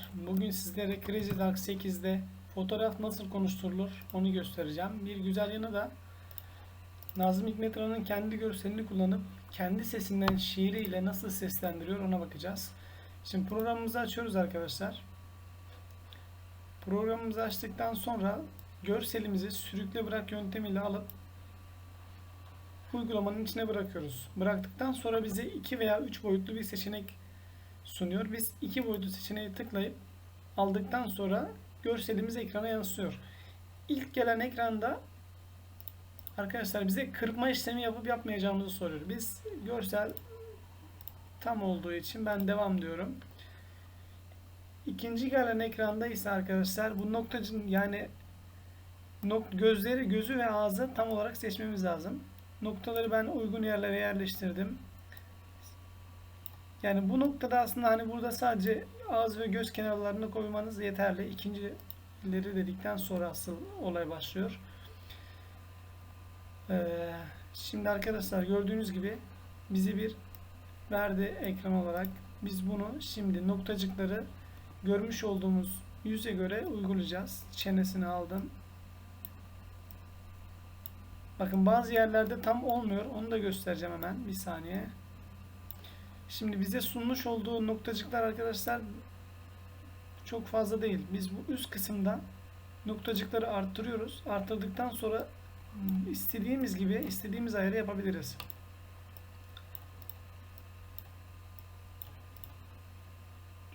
arkadaşlar. Bugün sizlere Crazy Dark 8'de fotoğraf nasıl konuşturulur onu göstereceğim. Bir güzel yanı da Nazım Hikmet Aran'ın kendi görselini kullanıp kendi sesinden şiiriyle nasıl seslendiriyor ona bakacağız. Şimdi programımızı açıyoruz arkadaşlar. Programımızı açtıktan sonra görselimizi sürükle bırak yöntemiyle alıp uygulamanın içine bırakıyoruz. Bıraktıktan sonra bize 2 veya 3 boyutlu bir seçenek sunuyor. Biz iki boyutlu seçeneği tıklayıp aldıktan sonra görselimiz ekrana yansıyor. İlk gelen ekranda arkadaşlar bize kırpma işlemi yapıp yapmayacağımızı soruyor. Biz görsel tam olduğu için ben devam diyorum. İkinci gelen ekranda ise arkadaşlar bu noktacın yani nok gözleri, gözü ve ağzı tam olarak seçmemiz lazım. Noktaları ben uygun yerlere yerleştirdim. Yani bu noktada aslında hani burada sadece ağız ve göz kenarlarını koymanız yeterli. İkincileri dedikten sonra asıl olay başlıyor. Ee, şimdi arkadaşlar gördüğünüz gibi bizi bir verdi ekran olarak. Biz bunu şimdi noktacıkları görmüş olduğumuz yüze göre uygulayacağız. Çenesini aldım. Bakın bazı yerlerde tam olmuyor. Onu da göstereceğim hemen. Bir saniye. Şimdi bize sunmuş olduğu noktacıklar arkadaşlar çok fazla değil. Biz bu üst kısımda noktacıkları arttırıyoruz. Arttırdıktan sonra istediğimiz gibi istediğimiz ayarı yapabiliriz.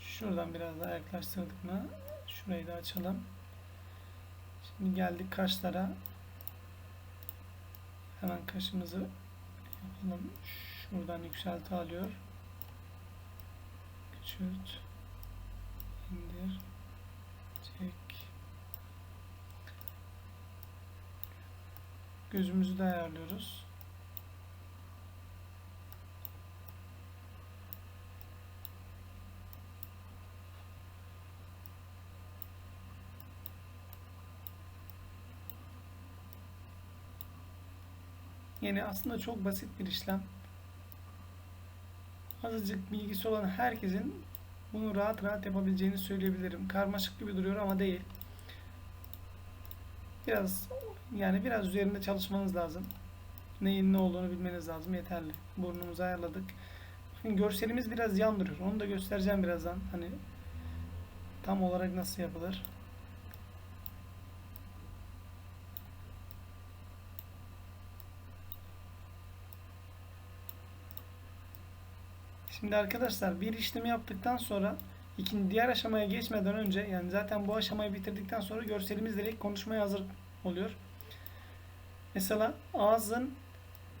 Şuradan biraz daha yaklaştırdık mı? Şurayı da açalım. Şimdi geldik kaşlara. Hemen kaşımızı yapalım. Şuradan yükselti alıyor. Küçült. indir, Çek. Gözümüzü de ayarlıyoruz. Yani aslında çok basit bir işlem. Azıcık bilgisi olan herkesin bunu rahat rahat yapabileceğini söyleyebilirim. Karmaşık gibi duruyor ama değil. Biraz yani biraz üzerinde çalışmanız lazım. Neyin ne olduğunu bilmeniz lazım. Yeterli. Burnumuzu ayarladık. Şimdi görselimiz biraz yan. Onu da göstereceğim birazdan. Hani tam olarak nasıl yapılır. Şimdi arkadaşlar bir işlemi yaptıktan sonra ikinci diğer aşamaya geçmeden önce yani zaten bu aşamayı bitirdikten sonra görselimiz direkt konuşmaya hazır oluyor. Mesela ağzın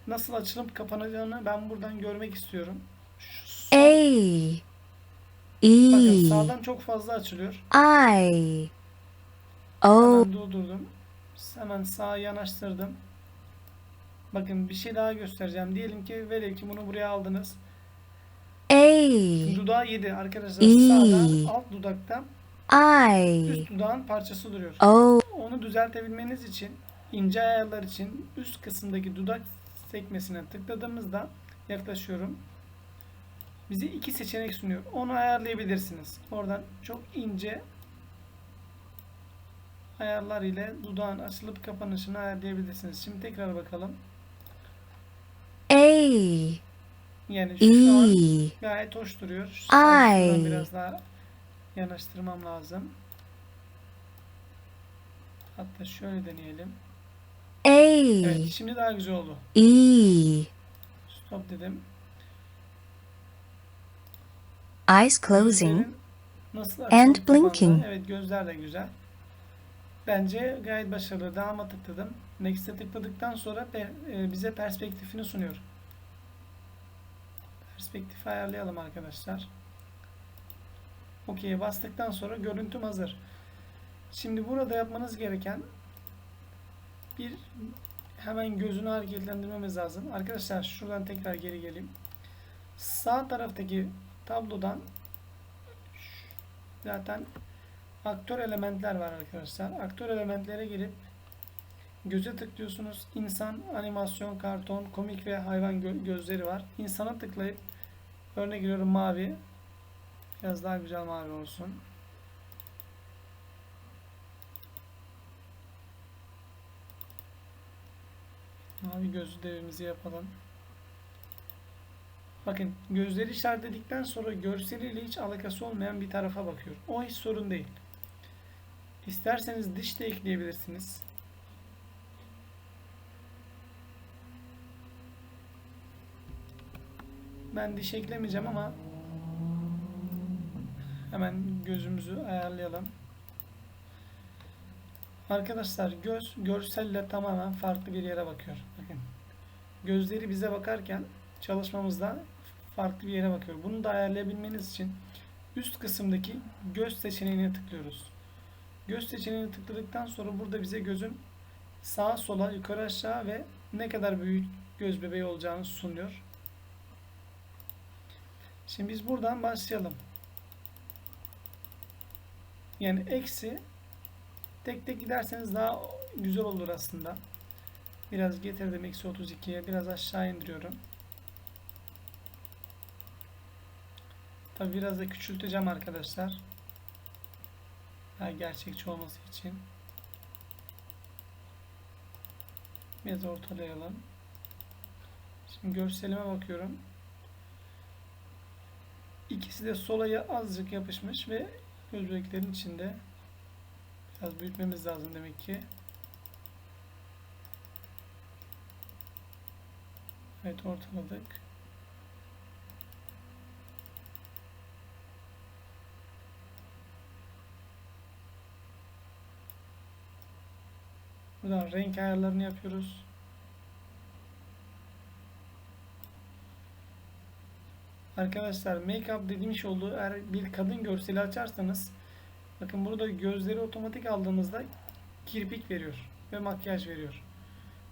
nasıl açılıp kapanacağını ben buradan görmek istiyorum. Şu A sol- bakın sağdan çok fazla açılıyor. I O Hemen durdurdum. Hemen sağa yanaştırdım. Bakın bir şey daha göstereceğim. Diyelim ki velev ki bunu buraya aldınız. A Dudağı yedi arkadaşlar. İyi. Sağda alt dudakta I üst dudağın parçası duruyor. O Onu düzeltebilmeniz için ince ayarlar için üst kısımdaki dudak sekmesine tıkladığımızda yaklaşıyorum. Bize iki seçenek sunuyor. Onu ayarlayabilirsiniz. Oradan çok ince ayarlar ile dudağın açılıp kapanışını ayarlayabilirsiniz. Şimdi tekrar bakalım. A Yani şu an E gayet hoş duruyor. Şu- Ay. Şuradan biraz daha yanaştırmam lazım. Hatta şöyle deneyelim. A Evet, şimdi daha güzel oldu. E Stop dedim. Eyes closing and blinking. Evet, gözler de güzel. Bence gayet başarılı. Devam'a tıkladım. Next'e tıkladıktan sonra e, bize perspektifini sunuyor. Perspektifi ayarlayalım arkadaşlar. OK'ye bastıktan sonra görüntüm hazır. Şimdi burada yapmanız gereken bir hemen gözünü hareketlendirmemiz lazım. Arkadaşlar şuradan tekrar geri geleyim. Sağ taraftaki tablodan zaten aktör elementler var arkadaşlar. Aktör elementlere girip Göze tıklıyorsunuz. İnsan, animasyon, karton, komik ve hayvan gö gözleri var. İnsana tıklayıp örnek giriyorum mavi. Biraz daha güzel mavi olsun. Mavi göz devimizi yapalım. Bakın gözleri işaretledikten sonra görseliyle hiç alakası olmayan bir tarafa bakıyor. O hiç sorun değil. İsterseniz diş de ekleyebilirsiniz. Ben diş eklemeyeceğim ama hemen gözümüzü ayarlayalım. Arkadaşlar göz görselle tamamen farklı bir yere bakıyor. Bakın. Gözleri bize bakarken çalışmamızda farklı bir yere bakıyor. Bunu da ayarlayabilmeniz için üst kısımdaki göz seçeneğine tıklıyoruz. Göz seçeneğine tıkladıktan sonra burada bize gözün sağa sola, yukarı aşağı ve ne kadar büyük göz bebeği olacağını sunuyor. Şimdi biz buradan başlayalım. Yani eksi tek tek giderseniz daha güzel olur aslında. Biraz getirdim eksi 32'ye biraz aşağı indiriyorum. Tabi biraz da küçülteceğim arkadaşlar. Daha gerçekçi olması için. Biraz ortalayalım. Şimdi görselime bakıyorum. İkisi de solaya azıcık yapışmış ve göz bebeklerin içinde. Biraz büyütmemiz lazım demek ki. Evet ortaladık. Buradan renk ayarlarını yapıyoruz. Arkadaşlar make-up dediğimiz olduğu eğer bir kadın görseli açarsanız bakın burada gözleri otomatik aldığımızda kirpik veriyor ve makyaj veriyor.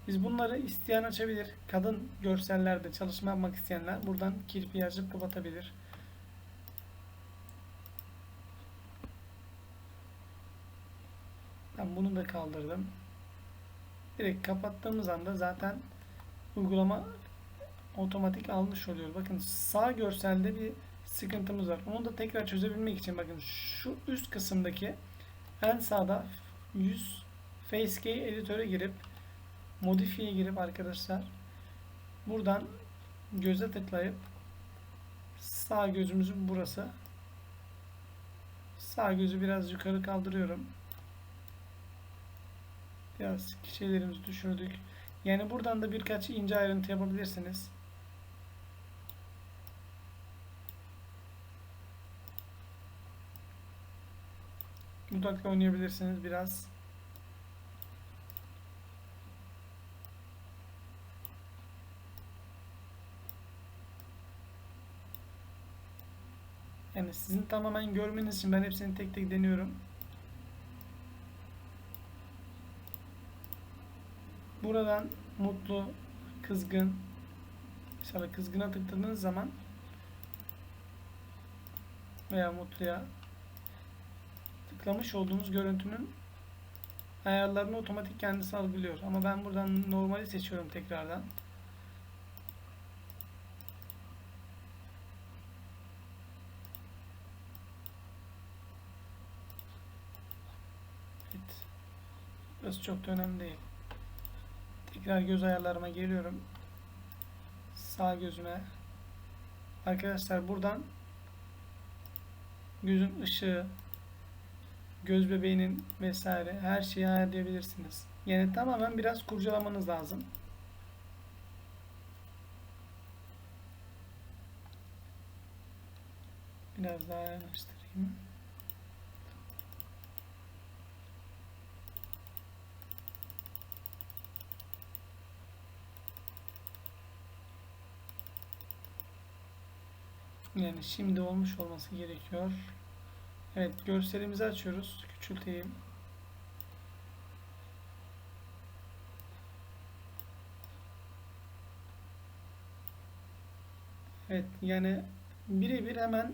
Biz bunları isteyen açabilir. Kadın görsellerde çalışma yapmak isteyenler buradan kirpiği açıp kapatabilir. Ben bunu da kaldırdım. Direkt kapattığımız anda zaten uygulama otomatik almış oluyor. Bakın sağ görselde bir sıkıntımız var. Onu da tekrar çözebilmek için bakın şu üst kısımdaki en sağda yüz Facekey editöre girip modifiye girip arkadaşlar buradan göze tıklayıp sağ gözümüzün burası sağ gözü biraz yukarı kaldırıyorum. Biraz şeylerimizi düşürdük. Yani buradan da birkaç ince ayrıntı yapabilirsiniz. Dudakla oynayabilirsiniz biraz. Yani sizin tamamen görmeniz için ben hepsini tek tek deniyorum. Buradan mutlu, kızgın, mesela kızgına tıkladığınız zaman veya mutluya tıklamış olduğunuz görüntünün ayarlarını otomatik kendisi algılıyor. Ama ben buradan normali seçiyorum tekrardan. Evet. Burası çok da önemli değil. Tekrar göz ayarlarıma geliyorum. Sağ gözüme. Arkadaşlar buradan gözün ışığı, göz bebeğinin vesaire her şeyi ayarlayabilirsiniz. Yani tamamen biraz kurcalamanız lazım. Biraz daha yanaştırayım. Yani şimdi olmuş olması gerekiyor. Evet görselimizi açıyoruz. Küçülteyim. Evet yani birebir hemen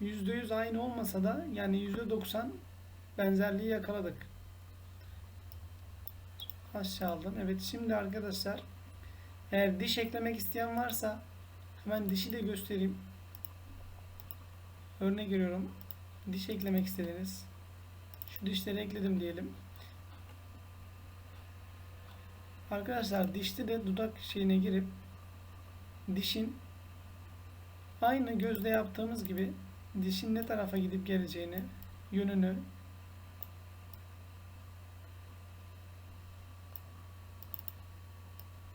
%100 aynı olmasa da yani %90 benzerliği yakaladık. Aşağı aldım. Evet şimdi arkadaşlar eğer diş eklemek isteyen varsa hemen dişi de göstereyim. Örnek veriyorum. Diş eklemek istediniz. Şu dişleri ekledim diyelim. Arkadaşlar dişte de dudak şeyine girip dişin aynı gözde yaptığımız gibi dişin ne tarafa gidip geleceğini yönünü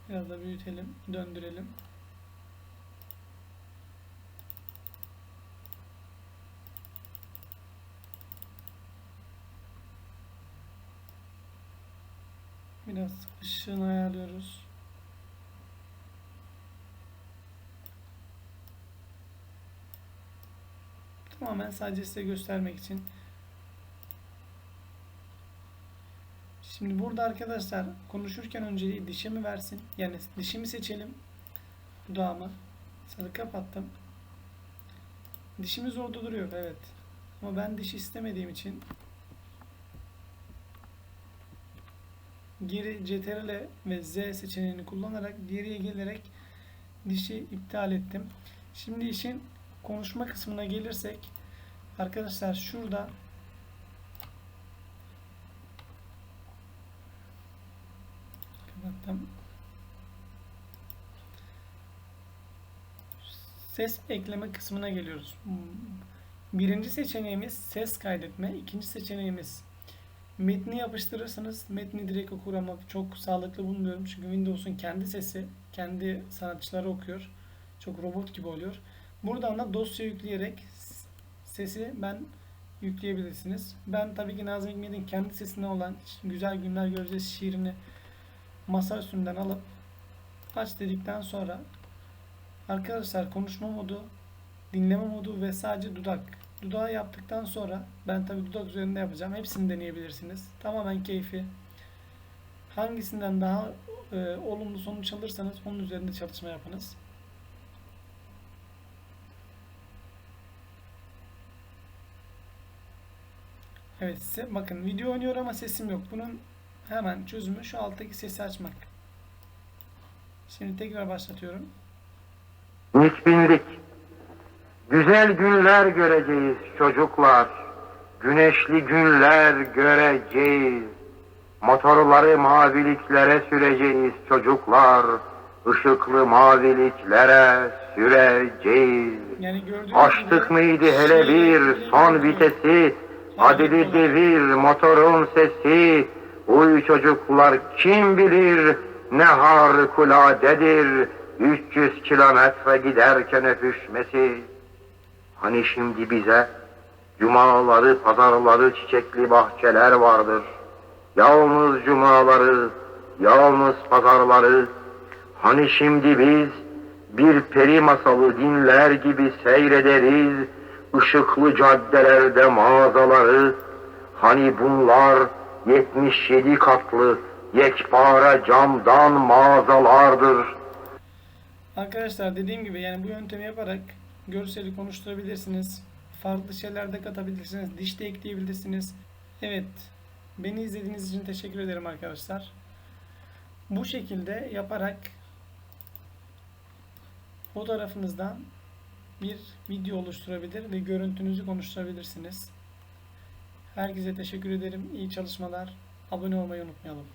biraz da büyütelim, döndürelim. Biraz ışığını ayarlıyoruz. Tamamen sadece size göstermek için. Şimdi burada arkadaşlar konuşurken önceliği dişimi versin. Yani dişimi seçelim. Dudağımı. Sarı kapattım. Dişimiz orada duruyor evet. Ama ben diş istemediğim için geri CTRL ve Z seçeneğini kullanarak geriye gelerek dişi iptal ettim. Şimdi işin konuşma kısmına gelirsek arkadaşlar şurada kapattım. Ses ekleme kısmına geliyoruz. Birinci seçeneğimiz ses kaydetme. ikinci seçeneğimiz metni yapıştırırsınız. Metni direkt okur ama çok sağlıklı bulmuyorum. Çünkü Windows'un kendi sesi, kendi sanatçıları okuyor. Çok robot gibi oluyor. Buradan da dosya yükleyerek sesi ben yükleyebilirsiniz. Ben tabii ki Nazım Hikmet'in kendi sesine olan Güzel Günler Göreceğiz şiirini masa üstünden alıp aç dedikten sonra arkadaşlar konuşma modu, dinleme modu ve sadece dudak. Dudağı yaptıktan sonra ben tabii dudak üzerinde yapacağım. Hepsini deneyebilirsiniz. Tamamen keyfi. Hangisinden daha e, olumlu sonuç alırsanız onun üzerinde çalışma yapınız. Evet size bakın video oynuyor ama sesim yok. Bunun hemen çözümü şu alttaki sesi açmak. Şimdi tekrar başlatıyorum. Nikbinlik. Güzel günler göreceğiz çocuklar. Güneşli günler göreceğiz. Motorları maviliklere süreceğiz çocuklar. Işıklı maviliklere süreceğiz. Yani Açtık mıydı hele şiir, bir son vitesi. Adili devir motorun sesi. Uy çocuklar kim bilir ne harikuladedir. 300 kilometre giderken öpüşmesi. Hani şimdi bize cumaları, pazarları, çiçekli bahçeler vardır. Yalnız cumaları, yalnız pazarları. Hani şimdi biz bir peri masalı dinler gibi seyrederiz. ışıklı caddelerde mağazaları. Hani bunlar 77 katlı yekpare camdan mağazalardır. Arkadaşlar dediğim gibi yani bu yöntemi yaparak görseli konuşturabilirsiniz. Farklı şeyler de katabilirsiniz. Diş de ekleyebilirsiniz. Evet. Beni izlediğiniz için teşekkür ederim arkadaşlar. Bu şekilde yaparak fotoğrafınızdan bir video oluşturabilir ve görüntünüzü konuşturabilirsiniz. Herkese teşekkür ederim. İyi çalışmalar. Abone olmayı unutmayalım.